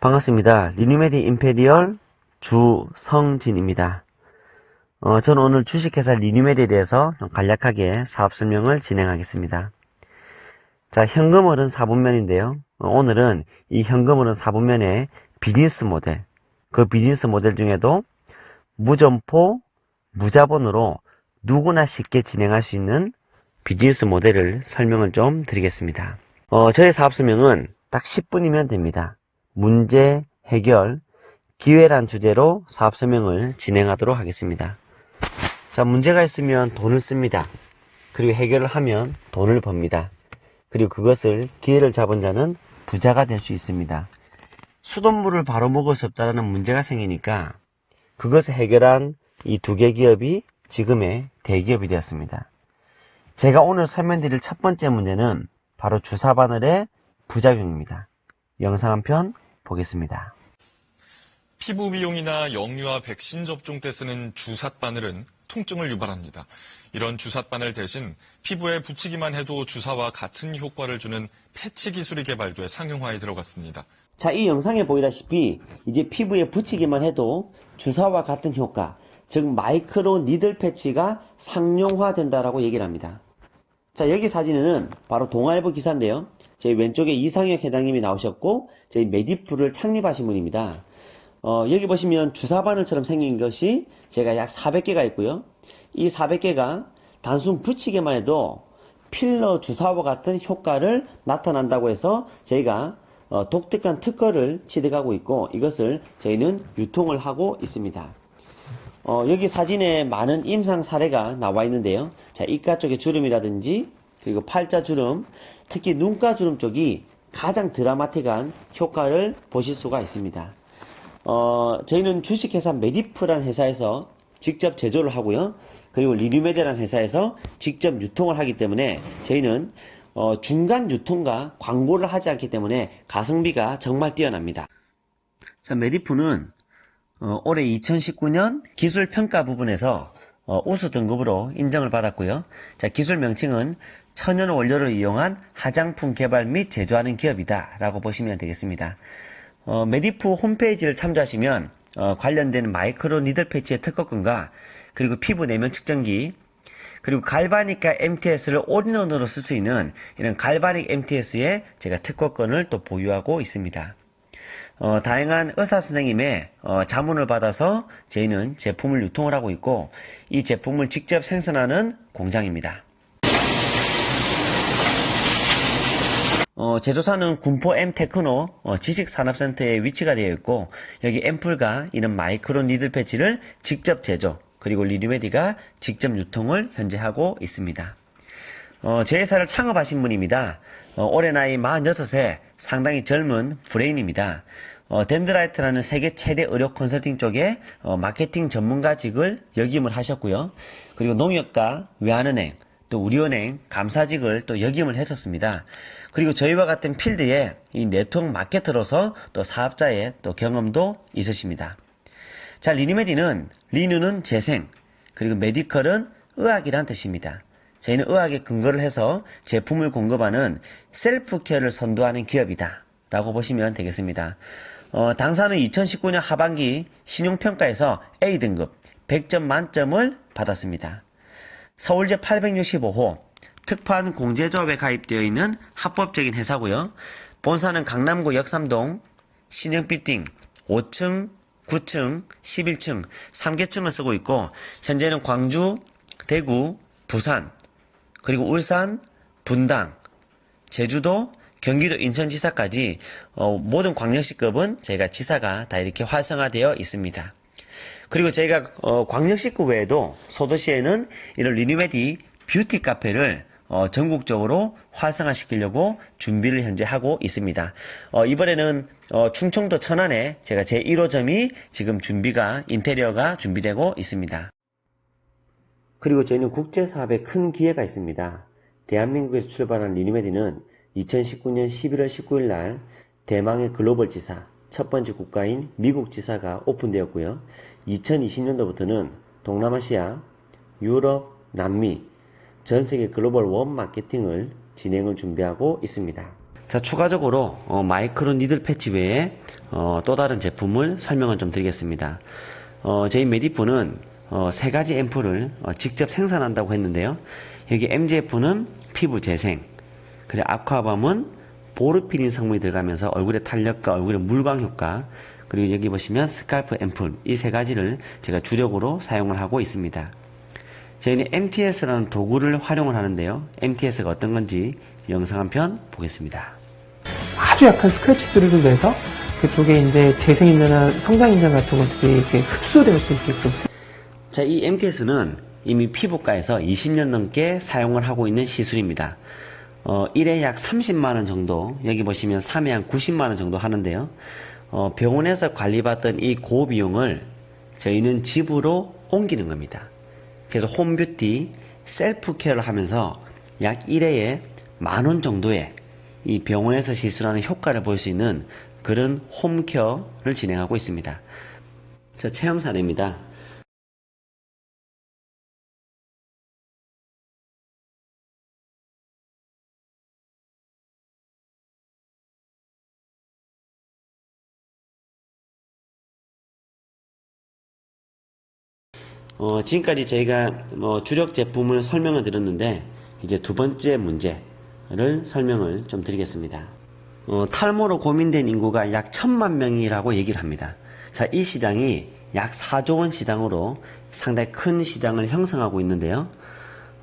반갑습니다. 리니메디 임페리얼 주성진입니다. 어, 저는 오늘 주식회사 리니메디에 대해서 좀 간략하게 사업 설명을 진행하겠습니다. 자, 현금흐른 4분면인데요. 어, 오늘은 이 현금흐른 4분면의 비즈니스 모델, 그 비즈니스 모델 중에도 무점포, 무자본으로 누구나 쉽게 진행할 수 있는 비즈니스 모델을 설명을 좀 드리겠습니다. 어, 저희 사업 설명은 딱 10분이면 됩니다. 문제, 해결, 기회란 주제로 사업 설명을 진행하도록 하겠습니다. 자, 문제가 있으면 돈을 씁니다. 그리고 해결을 하면 돈을 법니다. 그리고 그것을 기회를 잡은 자는 부자가 될 수 있습니다. 수돗물을 바로 먹을 수 없다는 문제가 생기니까 그것을 해결한 이 두 개 기업이 지금의 대기업이 되었습니다. 제가 오늘 설명드릴 첫 번째 문제는 바로 주사 바늘의 부작용입니다. 영상 한 편 보겠습니다. 피부 미용이나 영유아 백신 접종 때 쓰는 주삿바늘은 통증을 유발합니다. 이런 주삿바늘 대신 피부에 붙이기만 해도 주사와 같은 효과를 주는 패치 기술이 개발돼 상용화에 들어갔습니다. 자, 이 영상에 보이다시피 이제 피부에 붙이기만 해도 주사와 같은 효과, 즉 마이크로 니들 패치가 상용화된다라고 얘기를 합니다. 자, 여기 사진은 바로 동아일보 기사인데요. 제 왼쪽에 이상혁 회장님이 나오셨고 저희 메디프를 창립하신 분입니다. 어, 여기 보시면 주사바늘처럼 생긴 것이 제가 약 400개가 있고요. 이 400개가 단순 붙이기만 해도 필러 주사와 같은 효과를 나타난다고 해서 저희가 어, 독특한 특허를 취득하고 있고 이것을 저희는 유통을 하고 있습니다. 어, 여기 사진에 많은 임상 사례가 나와 있는데요. 자, 이가 쪽의 주름이라든지 그리고 팔자 주름, 특히 눈가 주름 쪽이 가장 드라마틱한 효과를 보실 수가 있습니다. 어, 저희는 주식회사 메디프란 회사에서 직접 제조를 하고요. 그리고 리뉴메드란 회사에서 직접 유통을 하기 때문에 저희는 어, 중간 유통과 광고를 하지 않기 때문에 가성비가 정말 뛰어납니다. 자, 메디프는 어, 올해 2019년 기술 평가 부분에서 어, 우수 등급으로 인정을 받았고요. 자, 기술 명칭은 천연 원료를 이용한 화장품 개발 및 제조하는 기업이다 라고 보시면 되겠습니다. 어, 메디프 홈페이지를 참조하시면 어, 관련된 마이크로 니들 패치의 특허권과 그리고 피부 내면 측정기 그리고 갈바닉과 MTS를 올인원으로 쓸 수 있는 이런 갈바닉 MTS의 제가 특허권을 또 보유하고 있습니다. 어, 다양한 의사 선생님의 어, 자문을 받아서 저희는 제품을 유통을 하고 있고 이 제품을 직접 생산하는 공장입니다. 어, 제조사는 군포 M 테크노 어, 지식산업센터에 위치가 되어 있고 여기 앰플과 이런 마이크로 니들 패치를 직접 제조 그리고 리뉴메디가 직접 유통을 현재 하고 있습니다. 어, 제 회사를 창업하신 분입니다. 어, 올해 나이 46세 상당히 젊은 브레인입니다. 어, 덴드라이트라는 세계 최대 의료 컨설팅 쪽에 어, 마케팅 전문가직을 역임을 하셨고요. 그리고 농협과 외환은행 또 우리은행 감사직을 또 역임을 했었습니다. 그리고 저희와 같은 필드에 이 네트워크 마케터로서 또 사업자의 또 경험도 있으십니다. 자, 리니메디는 리누는 재생, 그리고 메디컬은 의학이란 뜻입니다. 저희는 의학에 근거를 해서 제품을 공급하는 셀프 케어를 선도하는 기업이다. 라고 보시면 되겠습니다. 어, 당사는 2019년 하반기 신용평가에서 A등급 100점 만점을 받았습니다. 서울제 865호 특판 공제조합에 가입되어 있는 합법적인 회사고요. 본사는 강남구 역삼동 신형빌딩 5층, 9층, 11층, 3개층을 쓰고 있고 현재는 광주, 대구, 부산, 그리고 울산, 분당, 제주도, 경기도 인천지사까지 어, 모든 광역시급은 저희가 지사가 다 이렇게 활성화되어 있습니다. 그리고 저희가 어, 광역시급 외에도 소도시에는 이런 리뉴메디 뷰티 카페를 어, 전국적으로 활성화시키려고 준비를 현재 하고 있습니다. 어, 이번에는 어, 충청도 천안에 제가 제 1호점이 지금 준비가 인테리어가 준비되고 있습니다. 그리고 저희는 국제 사업에 큰 기회가 있습니다. 대한민국에서 출발한 리뉴메디는 2019년 11월 19일 날 대망의 글로벌 지사, 첫 번째 국가인 미국 지사가 오픈되었고요. 2020년도부터는 동남아시아, 유럽, 남미, 전 세계 글로벌 원 마케팅을 진행을 준비하고 있습니다. 자, 추가적으로 어, 마이크로 니들 패치 외에 어, 또 다른 제품을 설명을 좀 드리겠습니다. 어, 저희 메디프는 어, 세 가지 앰플을 어, 직접 생산한다고 했는데요. 여기 MGF는 피부 재생, 그리고 아쿠아밤은 보르피린 성분이 들어가면서 얼굴의 탄력과 얼굴의 물광 효과, 그리고 여기 보시면 스칼프 앰플 이 세 가지를 제가 주력으로 사용을 하고 있습니다. 저희는 MTS라는 도구를 활용을 하는데요. MTS가 어떤 건지 영상 한 편 보겠습니다. 아주 약한 스크래치들을 내서 그쪽에 이제 재생인자나 성장인자 같은 것들이 이렇게 흡수될 수 있게끔 자, 이 MTS는 이미 피부과에서 20년 넘게 사용을 하고 있는 시술입니다. 어, 1회 약 30만원 정도, 여기 보시면 3회 한 90만원 정도 하는데요. 어, 병원에서 관리받던 이 고비용을 저희는 집으로 옮기는 겁니다. 그래서 홈뷰티, 셀프 케어를 하면서 약 1회에 만원 정도의 이 병원에서 시술하는 효과를 볼 수 있는 그런 홈케어를 진행하고 있습니다. 자, 체험 사례입니다. 어, 지금까지 저희가 뭐 주력 제품을 설명을 드렸는데 이제 두 번째 문제를 설명을 좀 드리겠습니다. 어, 탈모로 고민된 인구가 약 천만 명이라고 얘기를 합니다. 자, 이 시장이 약 4조 원 시장으로 상당히 큰 시장을 형성하고 있는데요.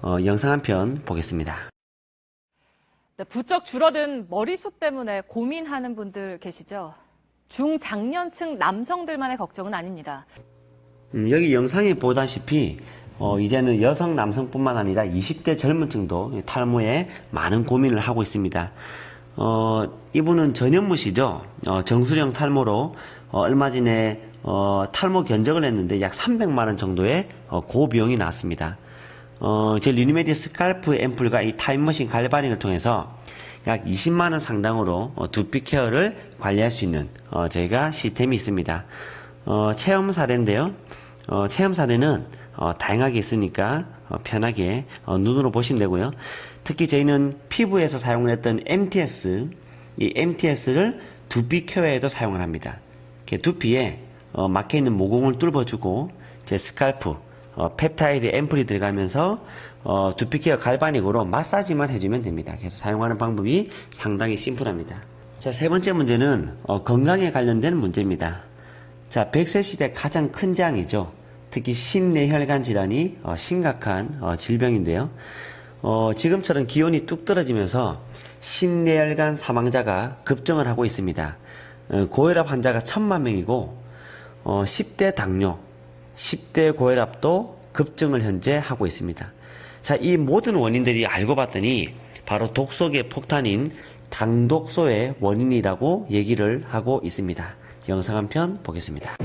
어, 영상 한 편 보겠습니다. 네, 부쩍 줄어든 머리숱 때문에 고민하는 분들 계시죠? 중장년층 남성들만의 걱정은 아닙니다. 음, 여기 영상에 보다시피 어, 이제는 여성 남성뿐만 아니라 20대 젊은 층도 탈모에 많은 고민을 하고 있습니다. 어, 이분은 전현무시죠. 어, 정수령 탈모로 어, 얼마 전에 어, 탈모 견적을 했는데 약 300만 원 정도의 어, 고비용이 나왔습니다. 어, 제 리니메디 스칼프 앰플과 이 타임머신 갈바링을 통해서 약 20만 원 상당으로 어, 두피 케어를 관리할 수 있는 어, 저희가 시스템이 있습니다. 어, 체험 사례인데요. 어, 체험 사례는 어, 다양하게 있으니까 어, 편하게 어, 눈으로 보시면 되고요. 특히 저희는 피부에서 사용을 했던 MTS, 이 MTS를 두피 케어에도 사용을 합니다. 두피에 어, 막혀 있는 모공을 뚫어주고 제 스칼프, 어, 펩타이드 앰플이 들어가면서 어, 두피 케어 갈바닉으로 마사지만 해주면 됩니다. 그래서 사용하는 방법이 상당히 심플합니다. 자, 세 번째 문제는 어, 건강에 관련된 문제입니다. 자, 100세 시대 가장 큰 재앙이죠. 특히 심내혈관 질환이 어, 심각한 어, 질병인데요. 어, 지금처럼 기온이 뚝 떨어지면서 심내혈관 사망자가 급증을 하고 있습니다. 어, 고혈압 환자가 천만 명이고 어, 10대 당뇨, 10대 고혈압도 급증을 현재 하고 있습니다. 자, 이 모든 원인들이 알고 봤더니 바로 독소계 폭탄인 당독소의 원인이라고 얘기를 하고 있습니다. 영상 한 편 보겠습니다.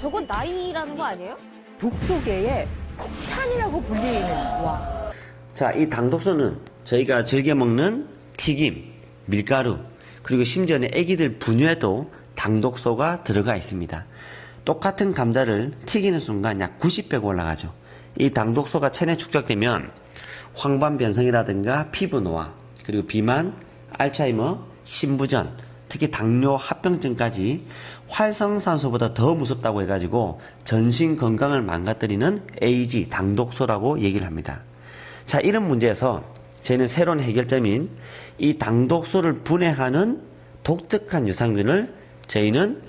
저건 나이라는 거 아니에요? 독소계의 폭탄이라고 불리는 와. 자, 이 당독소는 저희가 즐겨 먹는 튀김, 밀가루, 그리고 심지어는 애기들 분유에도 당독소가 들어가 있습니다. 똑같은 감자를 튀기는 순간 약 90배가 올라가죠. 이 당독소가 체내 축적되면 황반 변성이라든가 피부 노화, 그리고 비만, 알츠하이머, 신부전, 특히 당뇨 합병증까지 활성산소보다 더 무섭다고 해가지고 전신 건강을 망가뜨리는 AG, 당독소라고 얘기를 합니다. 자, 이런 문제에서 저희는 새로운 해결점인 이 당독소를 분해하는 독특한 유산균을 저희는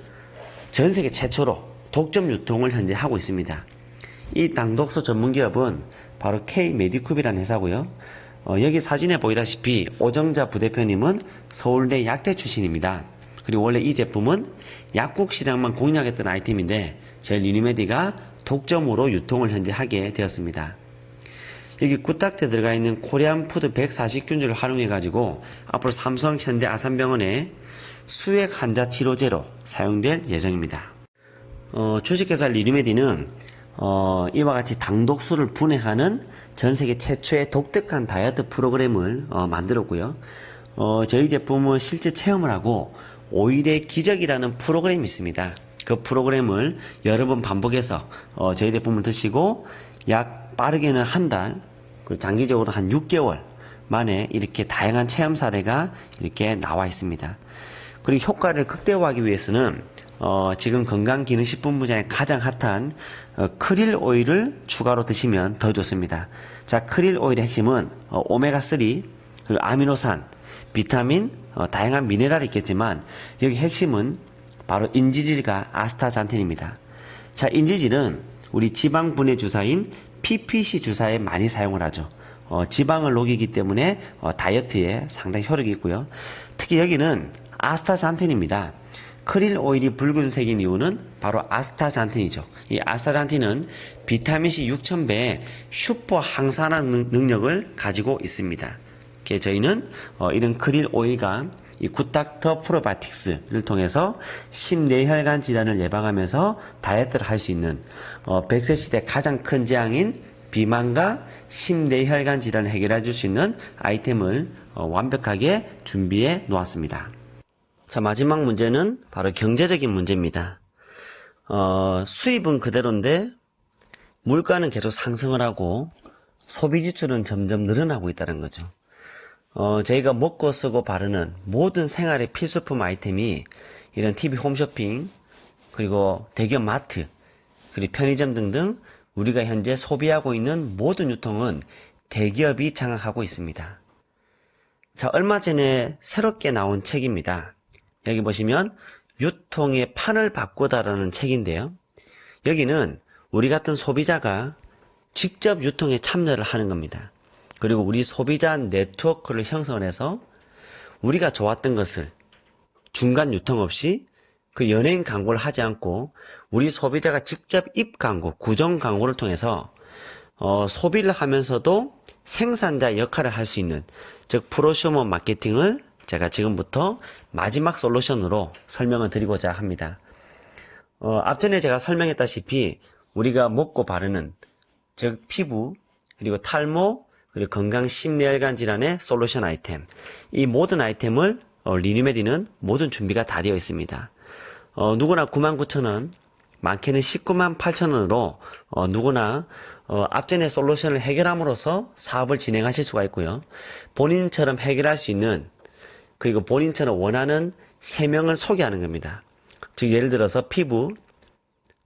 전 세계 최초로 독점 유통을 현재 하고 있습니다. 이 당독소 전문 기업은 바로 K-메디쿱이라는 회사고요. 어, 여기 사진에 보이다시피 오정자 부대표님은 서울대 약대 출신입니다. 그리고 원래 이 제품은 약국 시장만 공략했던 아이템인데 제 리니메디가 독점으로 유통을 현재 하게 되었습니다. 여기 꾸딱대 들어가 있는 코리안 푸드 140균주를 활용해 가지고 앞으로 삼성 현대 아산병원에 수액 환자 치료제로 사용될 예정입니다. 어, 주식회사 리니메디는 어, 이와 같이 당독수를 분해하는 전 세계 최초의 독특한 다이어트 프로그램을 어, 만들었고요. 어, 저희 제품은 실제 체험을 하고 오일의 기적이라는 프로그램이 있습니다. 그 프로그램을 여러 번 반복해서 어, 저희 제품을 드시고 약 빠르게는 한 달, 그리고 장기적으로 한 6개월 만에 이렇게 다양한 체험 사례가 이렇게 나와 있습니다. 그리고 효과를 극대화하기 위해서는 어, 지금 건강기능식품 분야에 가장 핫한 어, 크릴 오일을 추가로 드시면 더 좋습니다. 자, 크릴 오일의 핵심은 어, 오메가3, 그리고 아미노산, 비타민, 어, 다양한 미네랄이 있겠지만 여기 핵심은 바로 인지질과 아스타잔틴입니다. 자, 인지질은 우리 지방 분해 주사인 PPC 주사에 많이 사용을 하죠. 어, 지방을 녹이기 때문에 어, 다이어트에 상당히 효력이 있고요. 특히 여기는 아스타잔틴입니다. 크릴 오일이 붉은색인 이유는 바로 아스타잔틴이죠. 이 아스타잔틴은 비타민C 6000배의 슈퍼 항산화 능- 능력을 가지고 있습니다. 저희는 어, 이런 크릴 오일과 이 굿닥터 프로바틱스를 통해서 심내혈관 질환을 예방하면서 다이어트를 할 수 있는 어, 100세 시대 가장 큰 재앙인 비만과 심내혈관 질환을 해결해 줄 수 있는 아이템을 어, 완벽하게 준비해 놓았습니다. 자, 마지막 문제는 바로 경제적인 문제입니다. 어, 수입은 그대로인데 물가는 계속 상승을 하고 소비 지출은 점점 늘어나고 있다는 거죠. 어, 저희가 먹고 쓰고 바르는 모든 생활의 필수품 아이템이 이런 TV 홈쇼핑, 그리고 대기업 마트, 그리고 편의점 등등 우리가 현재 소비하고 있는 모든 유통은 대기업이 장악하고 있습니다. 자, 얼마 전에 새롭게 나온 책입니다. 여기 보시면 유통의 판을 바꾸다라는 책인데요. 여기는 우리 같은 소비자가 직접 유통에 참여를 하는 겁니다. 그리고 우리 소비자 네트워크를 형성해서 우리가 좋았던 것을 중간 유통 없이 그 연예인 광고를 하지 않고 우리 소비자가 직접 입 광고, 구정 광고를 통해서 어, 소비를 하면서도 생산자 역할을 할 수 있는 즉 프로슈머 마케팅을 제가 지금부터 마지막 솔루션으로 설명을 드리고자 합니다. 어, 앞전에 제가 설명했다시피 우리가 먹고 바르는 즉 피부 그리고 탈모 그리고 건강 심내혈관 질환의 솔루션 아이템 이 모든 아이템을 어, 리뉴메디는 모든 준비가 다 되어 있습니다. 어, 누구나 99,000원 많게는 19만 8천원으로 어, 누구나 어, 앞전에 솔루션을 해결함으로써 사업을 진행하실 수가 있고요. 본인처럼 해결할 수 있는 그리고 본인처럼 원하는 세 명을 소개하는 겁니다. 즉 예를 들어서 피부,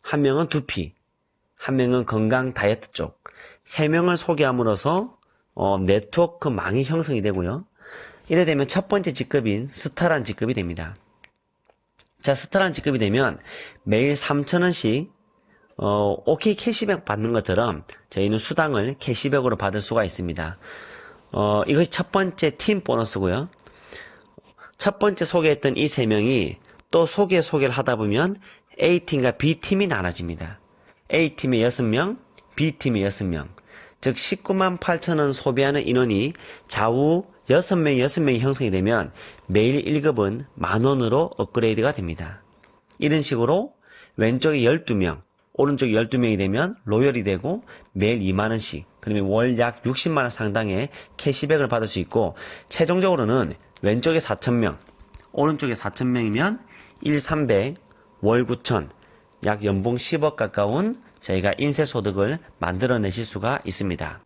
한 명은 두피, 한 명은 건강 다이어트 쪽, 세 명을 소개함으로써 어, 네트워크 망이 형성이 되고요. 이래 되면 첫 번째 직급인 스타란 직급이 됩니다. 자, 스타란 직급이 되면 매일 3,000원씩 어, OK 캐시백 받는 것처럼 저희는 수당을 캐시백으로 받을 수가 있습니다. 어, 이것이 첫 번째 팀 보너스고요. 첫 번째 소개했던 이 세 명이 또 소개 소개를 하다 보면 A팀과 B팀이 나눠집니다. A팀에 6명, B팀에 6명. 즉 19만 8천원 소비하는 인원이 좌우 6명, 6명이 형성이 되면 매일 1급은 만원으로 업그레이드가 됩니다. 이런 식으로 왼쪽에 12명, 오른쪽에 12명이 되면 로열이 되고 매일 2만원씩, 그러면 월 약 60만원 상당의 캐시백을 받을 수 있고, 최종적으로는 왼쪽에 4천명, 오른쪽에 4천명이면 1, 300, 월 9천, 약 연봉 10억 가까운 저희가 인쇄소득을 만들어내실 수가 있습니다.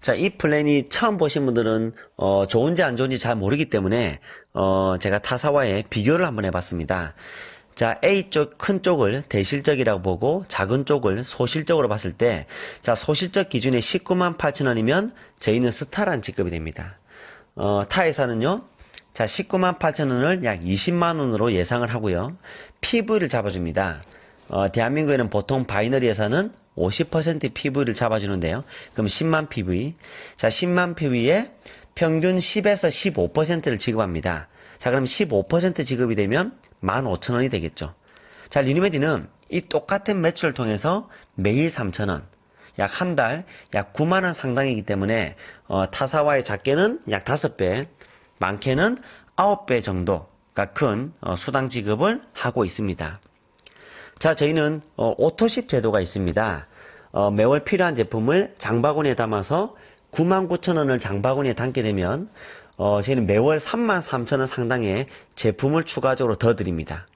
자, 이 플랜이 처음 보신 분들은 어, 좋은지 안 좋은지 잘 모르기 때문에 어, 제가 타사와의 비교를 한번 해봤습니다. 자, A 쪽 큰 쪽을 대실적이라고 보고 작은 쪽을 소실적으로 봤을 때, 자, 소실적 기준에 19만 8천 원이면 저희는 스타란 직급이 됩니다. 어, 타회사는요, 자, 19만 8천 원을 약 20만 원으로 예상을 하고요. PV를 잡아줍니다. 어, 대한민국에는 보통 바이너리 회사는 50% PV를 잡아주는데요. 그럼 10만 PV. 자, 10만 PV에 평균 10에서 15%를 지급합니다. 자, 그럼 15% 지급이 되면 15,000원이 되겠죠. 자, 리뉴메디는 이 똑같은 매출을 통해서 매일 3,000원, 약 한 달, 약 9만원 상당이기 때문에, 어, 타사와의 작게는 약 5배, 많게는 9배 정도가 큰 어, 수당 지급을 하고 있습니다. 자, 저희는 어, 오토십 제도가 있습니다. 어, 매월 필요한 제품을 장바구니에 담아서 99,000원을 장바구니에 담게 되면 어, 저희는 매월 33,000원 상당의 제품을 추가적으로 더 드립니다.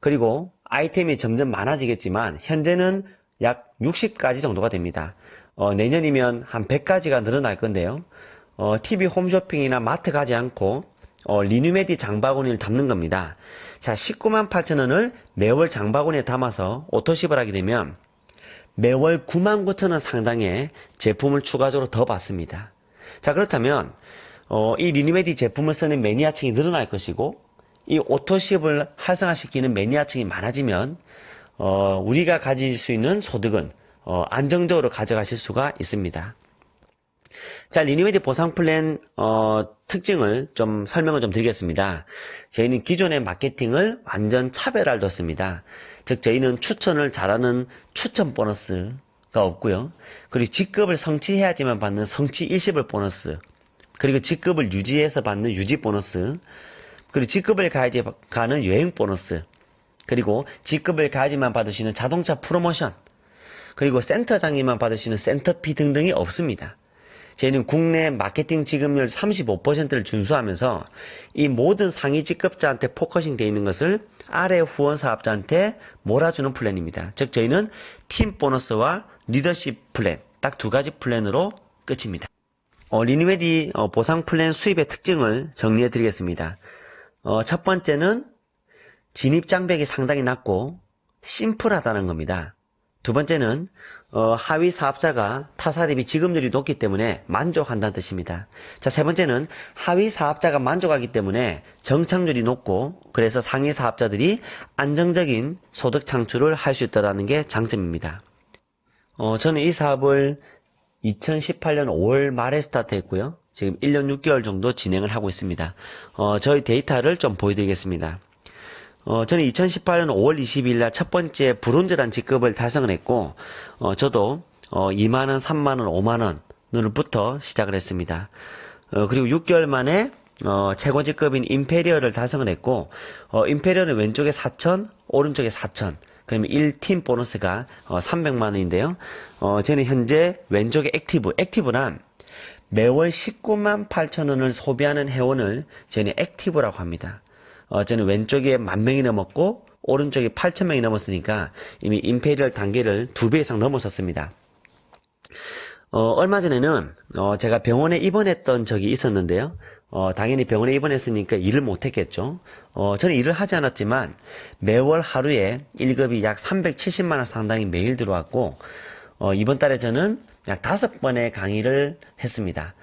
그리고 아이템이 점점 많아지겠지만 현재는 약 60가지 정도가 됩니다. 어, 내년이면 한 100가지가 늘어날 건데요. 어, TV 홈쇼핑이나 마트 가지 않고 어, 리뉴메디 장바구니를 담는 겁니다. 자, 19만 8천 원을 매월 장바구니에 담아서 오토십을 하게 되면 매월 9만 9천 원 상당의 제품을 추가적으로 더 받습니다. 자, 그렇다면 어, 이 리뉴메디 제품을 쓰는 매니아층이 늘어날 것이고 이 오토십을 활성화시키는 매니아층이 많아지면 어, 우리가 가질 수 있는 소득은 어, 안정적으로 가져가실 수가 있습니다. 자, 리뉴메디 보상 플랜 어, 특징을 좀 설명을 좀 드리겠습니다. 저희는 기존의 마케팅을 완전 차별화를 뒀습니다. 즉 저희는 추천을 잘하는 추천 보너스가 없고요. 그리고 직급을 성취해야지만 받는 성취 일시불 보너스, 그리고 직급을 유지해서 받는 유지 보너스, 그리고 직급을 가야지 가는 여행 보너스, 그리고 직급을 가야지만 있는 자동차 프로모션, 그리고 센터장님만 있는 센터피 등등이 없습니다. 저희는 국내 마케팅 지급률 35%를 준수하면서 이 모든 상위 직급자한테 포커싱 되어 있는 것을 아래 후원 사업자한테 몰아주는 플랜입니다. 즉 저희는 팀 보너스와 리더십 플랜 딱 두 가지 플랜으로 끝입니다. 어, 리니메디 어, 보상 플랜 수입의 특징을 정리해 드리겠습니다. 어, 첫 번째는 진입 장벽이 상당히 낮고 심플하다는 겁니다. 두 번째는 어, 하위 사업자가 타사 대비 지급률이 높기 때문에 만족한다는 뜻입니다. 자, 세 번째는 하위 사업자가 만족하기 때문에 정착률이 높고 그래서 상위 사업자들이 안정적인 소득 창출을 할 수 있다는 게 장점입니다. 어, 저는 이 사업을 2018년 5월 말에 스타트했고요. 지금 1년 6개월 정도 진행을 하고 있습니다. 어, 저희 데이터를 좀 보여드리겠습니다. 어, 저는 2018년 5월 22일 날 첫 번째 브론즈란 직급을 달성을 했고, 어, 저도, 어, 2만원, 3만원, 5만원으로부터 시작을 했습니다. 어, 그리고 6개월 만에, 어, 최고 직급인 임페리얼을 달성을 했고, 어, 임페리얼은 왼쪽에 4천, 오른쪽에 4천. 그러면 1팀 보너스가, 어, 300만 원인데요. 어, 저는 현재 왼쪽에 액티브, 액티브란 매월 19만 8천 원을 소비하는 회원을 저는 액티브라고 합니다. 어, 저는 왼쪽에 만 명이 넘었고 오른쪽에 8천 명이 넘었으니까 이미 임페리얼 단계를 두 배 이상 넘어섰습니다. 어, 얼마 전에는 어, 제가 병원에 입원했던 적이 있었는데요. 어, 당연히 병원에 입원했으니까 일을 못했겠죠. 어, 저는 일을 하지 않았지만 매월 하루에 1급이 약 370만 원 상당히 매일 들어왔고 어, 이번 달에 저는 약 다섯 번의 강의를 했습니다.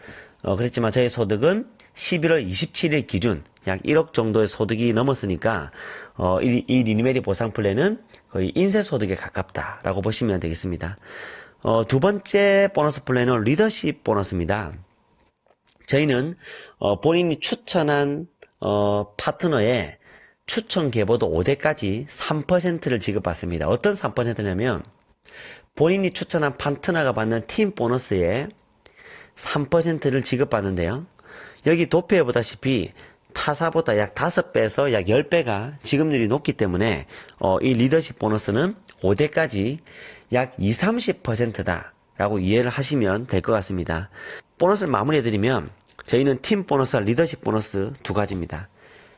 어, 그랬지만 저의 소득은 11월 27일 기준 약 1억 정도의 소득이 넘었으니까 어, 이, 이 리니메리 보상 플랜은 거의 인쇄 소득에 가깝다라고 보시면 되겠습니다. 어, 두 번째 보너스 플랜은 리더십 보너스입니다. 저희는 어, 본인이 추천한 어, 파트너의 추천 계보도 5대까지 3%를 지급받습니다. 어떤 3%냐면 본인이 추천한 파트너가 받는 팀 보너스의 3%를 지급받는데요. 여기 도표에 보다시피 타사보다 약 5배에서 약 10배가 지급률이 높기 때문에 어, 이 리더십 보너스는 5대까지 약 20, 30%다 라고 이해를 하시면 될 것 같습니다. 보너스를 마무리해드리면 저희는 팀 보너스와 리더십 보너스 두 가지입니다.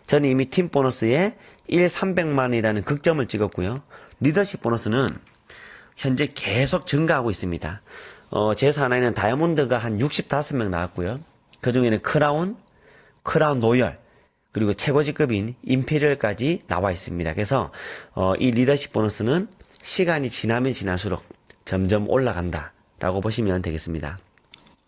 저는 이미 팀 보너스에 1, 300만이라는 극점을 찍었고요. 리더십 보너스는 현재 계속 증가하고 있습니다. 어, 제 산하에는 다이아몬드가 한 65명 나왔고요. 그 중에는 크라운, 크라운 노열, 그리고 최고 직급인 임페리얼까지 나와 있습니다. 그래서 어, 이 리더십 보너스는 시간이 지나면 지날수록 점점 올라간다라고 보시면 되겠습니다.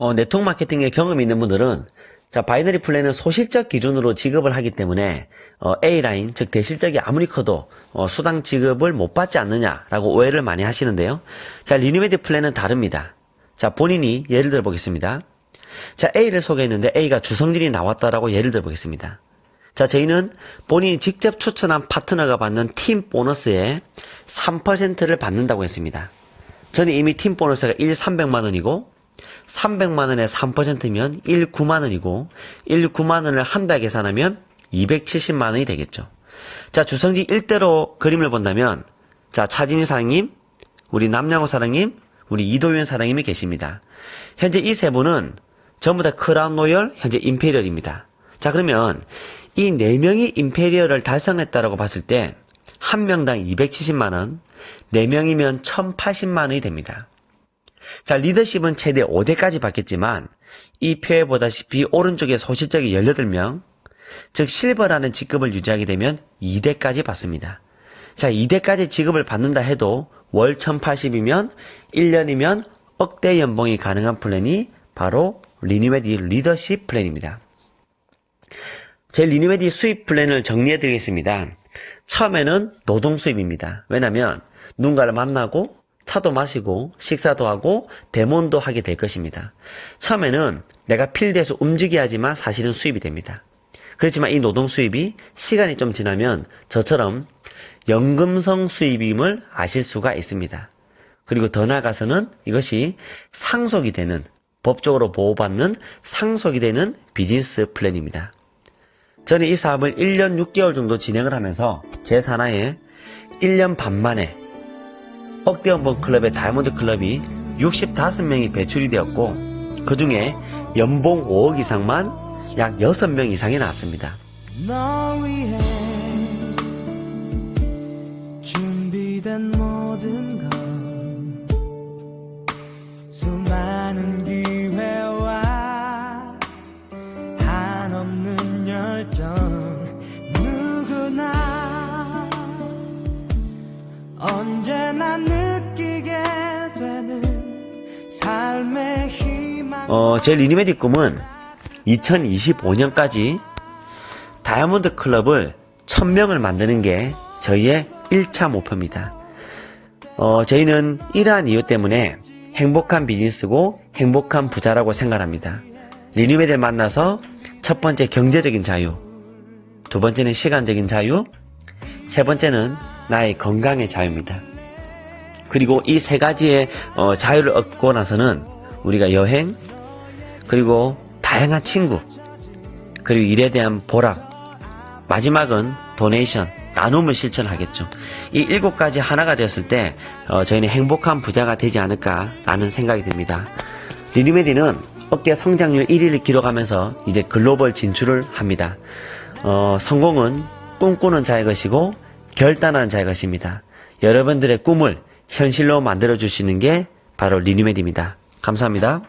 어, 네트워크 마케팅에 경험이 있는 분들은 자 바이너리 플랜은 소실적 기준으로 지급을 하기 때문에 어, A라인 즉 대실적이 아무리 커도 어, 수당 지급을 못 받지 않느냐라고 오해를 많이 하시는데요. 자 리뉴메디 플랜은 다릅니다. 자 본인이 예를 들어 보겠습니다. 자 A를 소개했는데 A가 주성진이 나왔다라고 예를 들어 보겠습니다. 자 저희는 본인이 직접 추천한 파트너가 받는 팀 보너스의 3%를 받는다고 했습니다. 저는 이미 팀 보너스가 1, 300만 원이고 300만 원에 3%면 1, 9만 원이고 1, 9만 원을 한 달 계산하면 270만 원이 되겠죠. 자, 주성지 1대로 그림을 본다면 자, 차진희 사장님, 우리 남양호 사장님, 우리 이도윤 사장님이 계십니다. 현재 이 세 분은 전부 다 크라운 로열, 현재 임페리얼입니다. 자, 그러면 이 네 명이 임페리얼을 달성했다라고 봤을 때 한 명당 270만 원, 네 명이면 1080만 원이 됩니다. 자, 리더십은 최대 5대까지 받겠지만 이 표에 보다시피 오른쪽에 소실적이 18명, 즉 실버라는 직급을 유지하게 되면 2대까지 받습니다. 자, 2대까지 지급을 받는다 해도 월 1080이면 1년이면 억대 연봉이 가능한 플랜이 바로 리니메디 리더십 플랜입니다. 제 리니메디 수입 플랜을 정리해 드리겠습니다. 처음에는 노동 수입입니다. 왜냐면 누군가를 만나고 차도 마시고 식사도 하고 대몬도 하게 될 것입니다. 처음에는 내가 필드에서 움직여야지만 사실은 수입이 됩니다. 그렇지만 이 노동 수입이 시간이 좀 지나면 저처럼 연금성 수입임을 아실 수가 있습니다. 그리고 더 나아가서는 이것이 상속이 되는 법적으로 보호받는 상속이 되는 비즈니스 플랜입니다. 저는 이 사업을 1년 6개월 정도 진행을 하면서 제 산하에 1년 반 만에 억대연봉 클럽의 다이아몬드 클럽이 65명이 배출이 되었고 그 중에 연봉 5억 이상만 약 6명 이상이 나왔습니다. 제 리니메디 꿈은 2025년까지 다이아몬드 클럽을 1000명을 만드는 게 저희의 1차 목표입니다. 어, 저희는 이러한 이유 때문에 행복한 비즈니스고 행복한 부자라고 생각합니다. 리뉴메디를 만나서 첫 번째 경제적인 자유, 두 번째는 시간적인 자유, 세 번째는 나의 건강의 자유입니다. 그리고 이 세 가지의 어, 자유를 얻고 나서는 우리가 여행, 그리고 다양한 친구, 그리고 일에 대한 보람, 마지막은 도네이션, 나눔을 실천하겠죠. 이 일곱 가지 하나가 되었을 때 어, 저희는 행복한 부자가 되지 않을까라는 생각이 듭니다. 리니메디는 업계 성장률 1위를 기록하면서 이제 글로벌 진출을 합니다. 어, 성공은 꿈꾸는 자의 것이고 결단하는 자의 것입니다. 여러분들의 꿈을 현실로 만들어 주시는 게 바로 리니메디입니다. 감사합니다.